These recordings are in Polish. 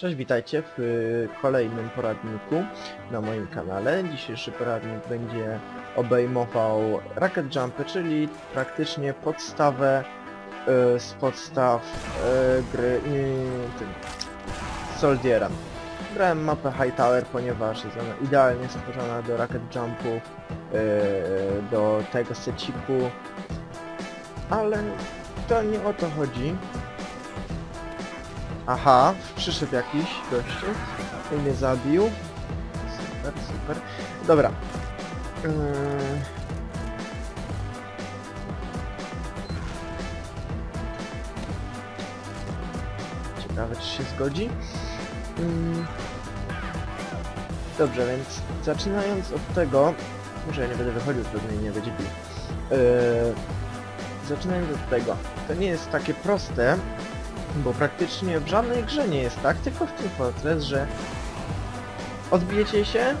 Cześć, witajcie w y, kolejnym poradniku na moim kanale. Dzisiejszy poradnik będzie obejmował Rocket Jumpy, czyli praktycznie podstawę y, z podstaw y, gry y, tym, Grałem mapę Hightower, ponieważ jest ona idealnie stworzona do Rocket Jumpów, y, do tego seciku, ale to nie o to chodzi. Aha, przyszedł jakiś gościu i mnie zabił. Super, super. Dobra. Yy... Ciekawe, czy się zgodzi. Yy... Dobrze, więc zaczynając od tego... Może ja nie będę wychodził, pewnie nie będzie bił. Yy... Zaczynając od tego. To nie jest takie proste, bo praktycznie w żadnej grze nie jest tak, tylko w Team Fortress, że odbijecie się,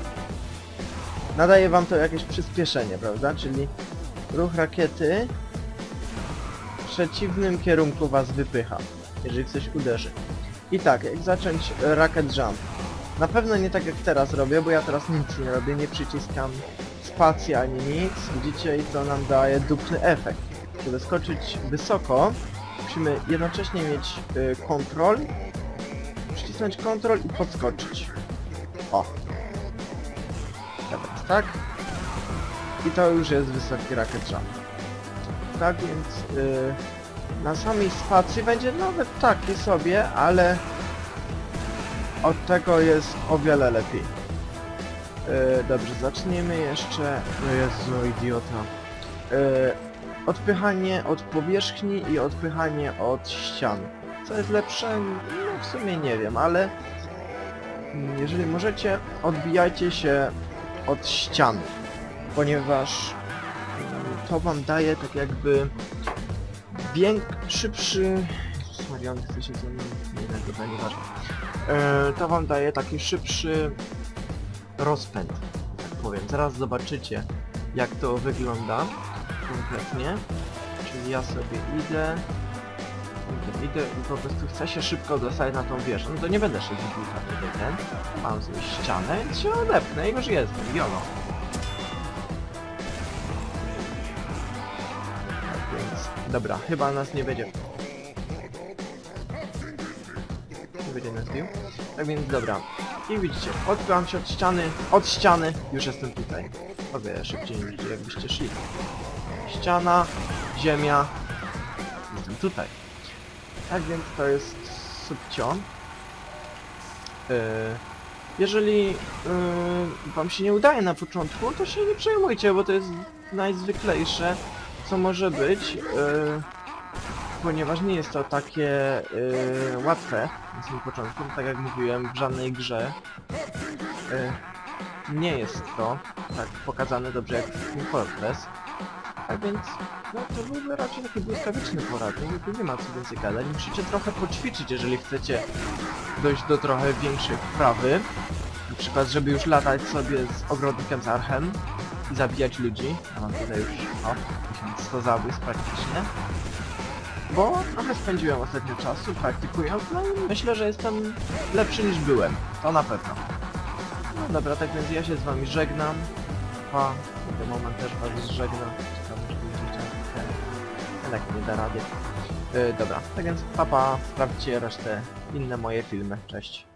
nadaje wam to jakieś przyspieszenie, prawda? Czyli ruch rakiety w przeciwnym kierunku was wypycha, jeżeli coś uderzy. I tak, jak zacząć e, rocket jump? Na pewno nie tak jak teraz robię, bo ja teraz nic nie robię, nie przyciskam spacji ani nic, widzicie, i to nam daje dupny efekt. Żeby skoczyć wysoko, musimy jednocześnie mieć y, kontrol, przycisnąć kontrol i podskoczyć. O. Teraz tak. I to już jest wysoki rocket jump. Tak więc y, na samej spacji będzie nawet taki sobie, ale od tego jest o wiele lepiej. Y, dobrze, zaczniemy jeszcze... No Jezu, idiota. Y, odpychanie od powierzchni i odpychanie od ścian. Co jest lepsze? No w sumie nie wiem, ale jeżeli możecie, odbijajcie się od ścian, ponieważ to wam daje tak jakby więk... szybszy... Jezus Maria, on chce się ze. Nie, dobra, nieważne. To wam daje taki szybszy rozpęd, tak powiem. Zaraz zobaczycie, jak to wygląda konkretnie. Czyli ja sobie idę, idę, idę i po prostu chcę się szybko dostać na tą wieżę. No to nie będę szedł nie ten. Mam sobie ścianę, więc się odepnę i już jestem, jolo. Dobra, chyba nas nie będzie... Nie będzie nas bił. Tak więc, dobra. I widzicie, odbyłam się od ściany, od ściany, już jestem tutaj. O wiele szybciej niż jakbyście szli ściana, ziemia. Jestem tutaj. Tak więc to jest subcio. Yy, jeżeli yy, wam się nie udaje na początku, to się nie przejmujcie, bo to jest najzwyklejsze, co może być. Yy, ponieważ nie jest to takie yy, łatwe na samym początku, tak jak mówiłem, w żadnej grze yy, nie jest to tak pokazane dobrze jak w Team Fortress. Tak więc, no to byłby raczej taki błyskawiczny poradnik, tu nie ma co więcej gadać. Musicie trochę poćwiczyć, jeżeli chcecie dojść do trochę większej wprawy. Na przykład, żeby już latać sobie z ogrodnikiem z archem i zabijać ludzi. Ja mam tutaj już, o, 1100 zabójstw praktycznie. Bo trochę spędziłem ostatnio czasu praktykując, no i myślę, że jestem lepszy niż byłem. To na pewno. No dobra, tak więc ja się z wami żegnam. Pa, w ten moment też was żegnam. Jednak nie da rady. Yy, dobra, tak więc papa, sprawdźcie resztę inne moje filmy. Cześć.